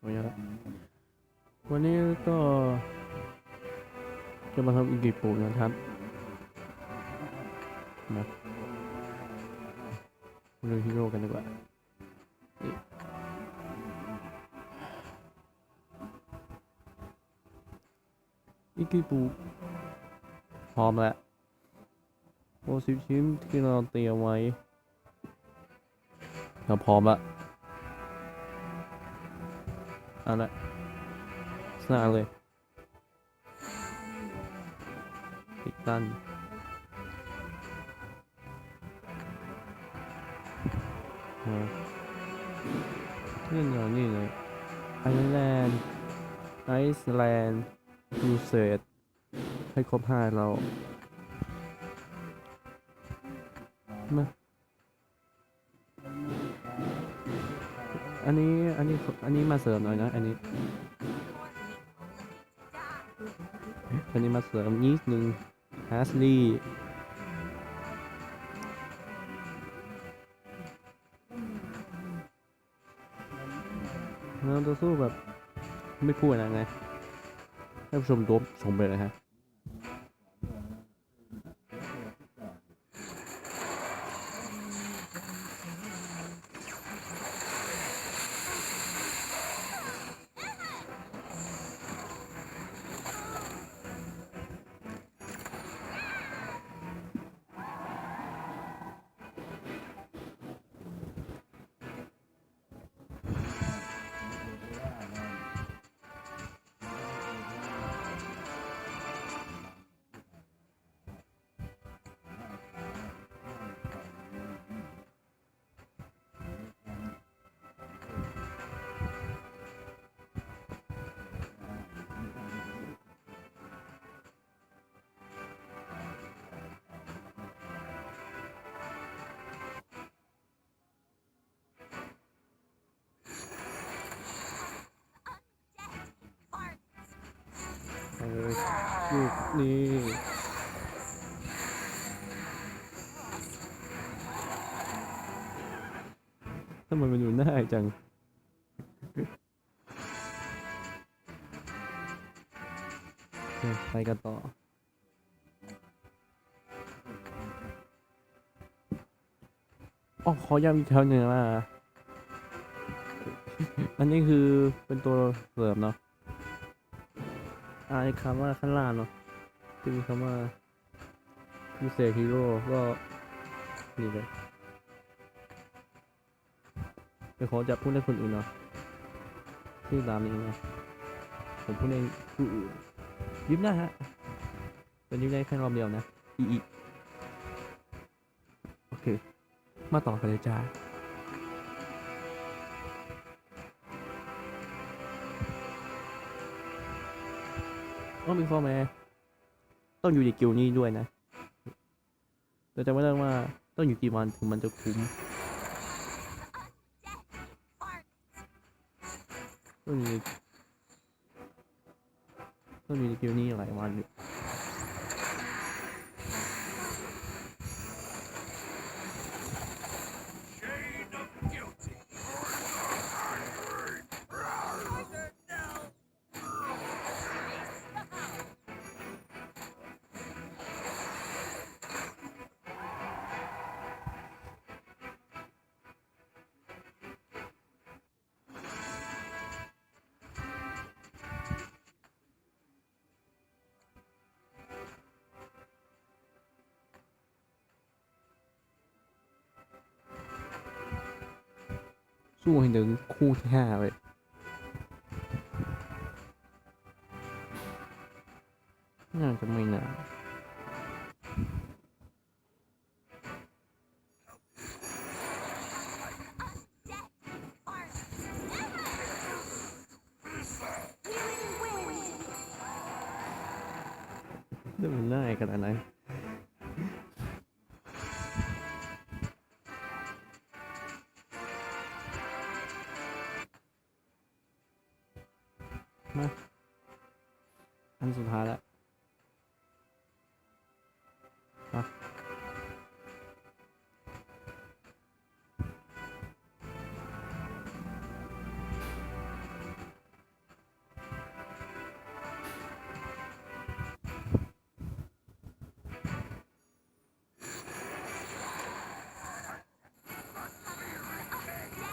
สวยแล้ววันนี้ก็จะมาทำอีกกี่ปูนะครับนะมาดูฮีโร่กันดีกว่านี่อีกกี่ปูพร้อมแล้วโอ้สิบชิ้นที่เราเตรียมไว้เราพร้อมละ เอาละสร้าเลยติดตันอ่นี่เหรอนี่เลยไอร์แลนด์ไอซ์แลนด์ยูเซตให้ครบห้าเรามา อันนี้ อันนี้ อันนี้มาเสริมหน่อยนะ อันนี้ อันนี้มาเสริมนิดนึงฮาสลีเราจะสู้แบบ ไม่พูดอะไรไงให้ผู้ชมดูชมไปเลยฮะ เออลูกนี่ทำไมมันอยู่หน้าจังไปกันต่ออ๋อขอย้ำอีกครั้งหนึ่งว่าอันนี้คือเป็นตัวเสริมเนาะ ไอ้คำว่าข้างล่างเนาะที่มีคำว่าพิเศษฮีโร่ก็นี่เลยเดี๋ยวขอจับพูดให้คนอื่นเนาะชื่อตามนี้นะผมพูดเองผู้อื่นยิ้มได้ฮะเป็นยิ้มได้แค่รอบเดียวนะอีอีโอเค มาต่อกันเลยจ้า ต้องมีข้อแม้ ต้องอยู่ในกิลนี้ด้วยนะแต่จะไม่ได้ว่าต้องอยู่กี่วันถึงมันจะคุ้มต้องอยู่ต้องอยู่ในกิลนี้หลายวันอยู่ สู้ให้ถึงคู่ที่ห้าเลยน่าจะไม่นานเรื่องมันง่ายขนาดไหน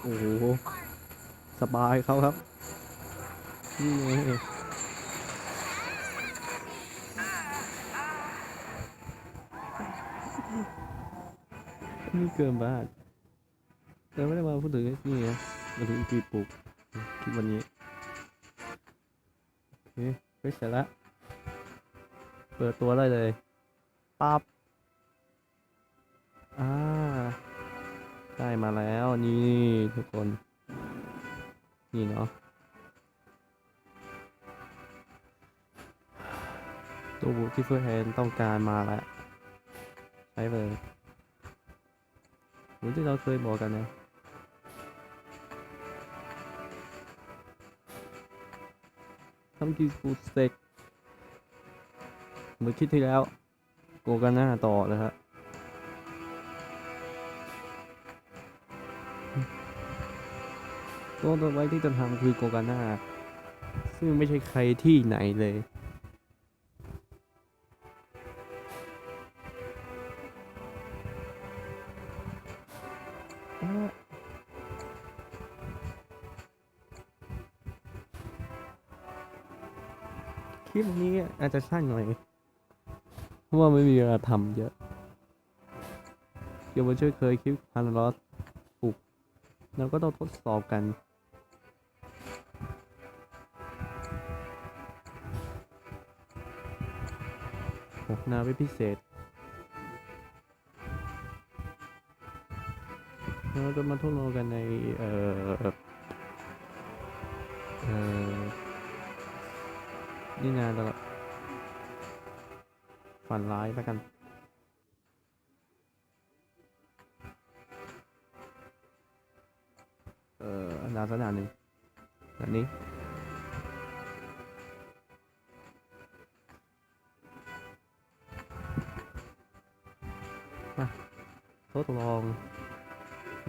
โอ้โห สบายเขาครับนี่ไงนี่เกินบ้านแต่ไม่ได้มาพูดถึงนี่ไงมาถึงปีปลูกคลิปวันนี้โอเคไปเสร็จแล้วเปิดตัวได้เลยปั๊บ ได้มาแล้วนี่ทุกคน นี่เนาะตัวบุที่เฟิร์แฮนต้องการมาแล้วใช้เลยเหมือนที่เราเคยบอกกันนะทำกีกูสเต็กเหมือนคิดที่แล้วโกกันหน้าต่อเลยครับ ตัวต่อไปที่จะทำคือโกกาน่าซึ่งไม่ใช่ใครที่ไหนเลย คลิปนี้อาจจะสั้นหน่อย เพราะว่าไม่มีเวลาทำเยอะ เกี่ยวกับช่วยเคยคลิปฮาร์ลอสปลุกแล้วก็ต้องทดสอบกัน หกนาไว้พิเศษ เราจะมาทดลองกันใน เอ่อ เอ่อ นี่นานแล้วฝันร้ายแล้วกันเอ่อนาสักนานหนึ่งแบบนี้ มาทดลอง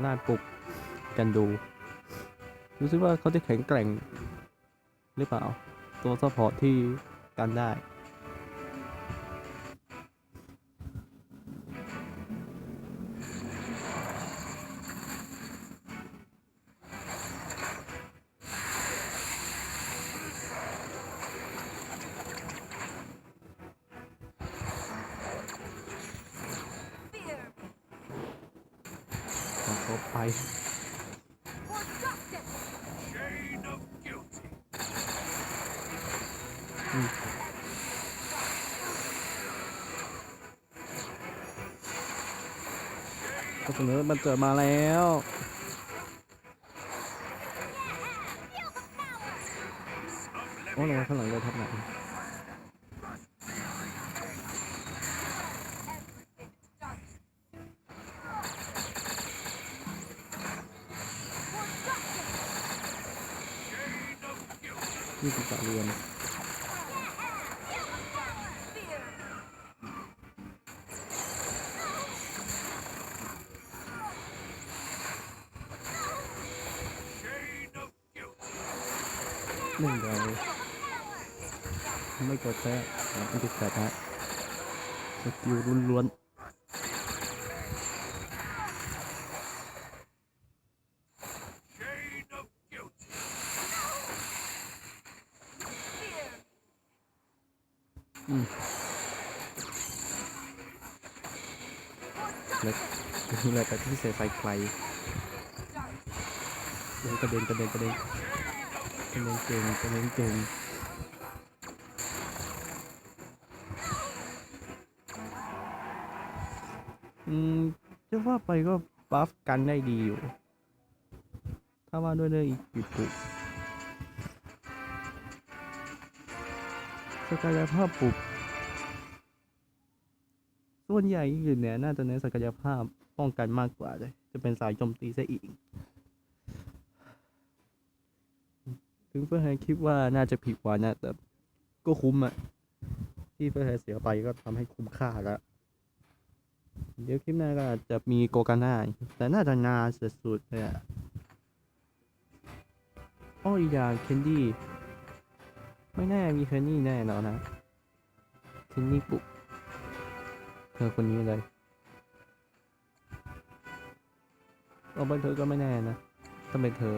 ล่าปลุกกันดูรู้สึกว่าเขาจะแข็งแกร่งหรือเปล่า ตัวซัพพอร์ตที่กันได้ ไปก็เสนอมันเจอมาแล้วโอ้ลงมาข้างหลังเลยทับไหนนี่ คือการเรียนหนึ่งเราไม่กดแท้ไม่ติดแท้สกิลล้วนๆอืมเล็กนี่แหละแต่ ที่เสียไฟไกลโอ้ยกระเด็นกระเด็นกระเด็นกำลังเก่งกำลังเก่งอืมจะว่าไปก็บัฟกันได้ดีอยู่ ถ้าว่าด้วยเรื่องอีกปีปุกสกายภาพปลุกส่วนใหญ่อื่นเนี่ยน่าจะเน้นศักยภาพ ป้องกันมากกว่าเลยจะเป็นสายโจมตีซะอีก ถึงเพื่อให้คิดว่าน่าจะผิดหวังนะ แต่ก็คุ้มอะที่เพื่อให้เสียไปก็ทำให้คุ้มค่าแล้วเดี๋ยวคลิปหน้าก็จะมีโกกาน่าแต่น่าจะนานสุดๆเลยอะอ้ออีกอย่างเคนดี้ไม่แน่มีเคนนี่แน่นอนนะเคนนี่ปุกเธอคนนี้เลย เอาไปเธอก็ไม่แน่นะต้องเป็นเธอ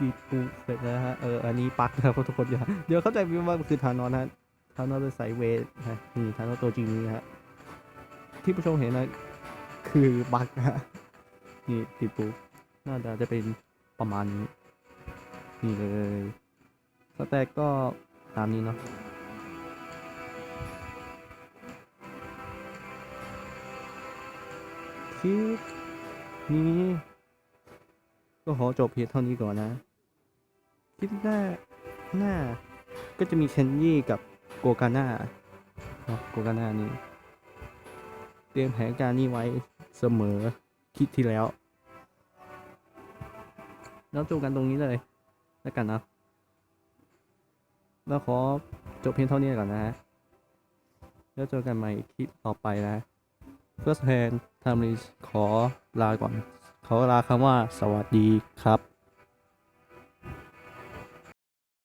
ดีปูเสร็จแล้วฮะ เออ อันนี้ปักนะครับทุกคนอย่าเดี๋ยวเข้าใจว่ามันคือทานอสนะทานอสเป็นสายเวทนะนี่ทานอสตัวจริงนี่ฮะ ที่ผู้ชมเห็นนะ คือบักฮะ นี่ติดปูน่าจะจะเป็นประมาณนี้ นี่เลย สแต็กก็ตามนี้เนาะคลิป นี้ ก็ขอจบเพียงเท่านี้ก่อนนะคลิปหน้าหน้า ก็จะมีเคนยี่กับโกกาน่านะโกกาน่านี่เตรียมแผนการนี้ไว้เสมอคลิปที่แล้ว แล้วจบกันตรงนี้เลย แล้วกันนะแล้วขอจบเพียงเท่านี้ก่อนนะฮะแล้วเจอกันใหม่คลิปต่อไปนะ First Hand ทำนี้ขอลาก่อน ขอลาคำว่าสวัสดีครับ